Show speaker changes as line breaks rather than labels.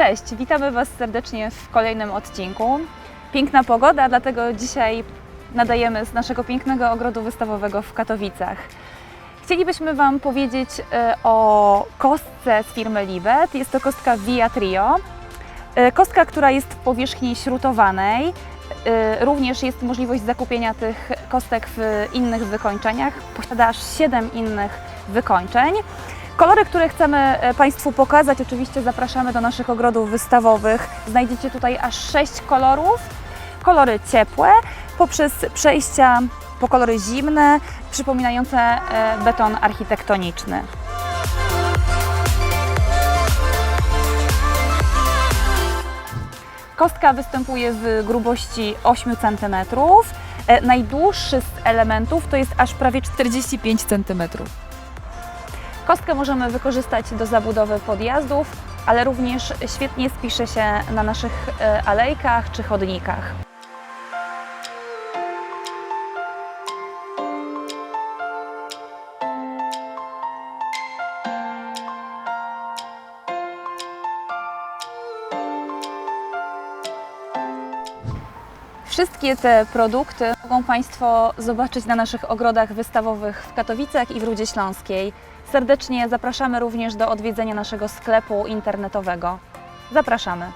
Cześć, witamy Was serdecznie w kolejnym odcinku. Piękna pogoda, dlatego dzisiaj nadajemy z naszego pięknego ogrodu wystawowego w Katowicach. Chcielibyśmy Wam powiedzieć e, o kostce z firmy Libet. Jest to kostka Via Trio. E, Kostka, która jest w powierzchni śrutowanej. E, Również jest możliwość zakupienia tych kostek w innych wykończeniach. Posiada aż 7 innych wykończeń. Kolory, które chcemy e, Państwu pokazać, oczywiście zapraszamy do naszych ogrodów wystawowych. Znajdziecie tutaj aż 6 kolorów. Kolory ciepłe, poprzez przejścia po kolory zimne, przypominające e, beton architektoniczny. Kostka występuje w grubości 8 cm. E, Najdłuższy z elementów to jest aż prawie
45 cm.
Kostkę możemy wykorzystać do zabudowy podjazdów, ale również świetnie spisze się na naszych e, alejkach czy chodnikach. Wszystkie te produkty mogą Państwo zobaczyć na naszych ogrodach wystawowych w Katowicach i w Rudzie Śląskiej. Serdecznie zapraszamy również do odwiedzenia naszego sklepu internetowego. Zapraszamy.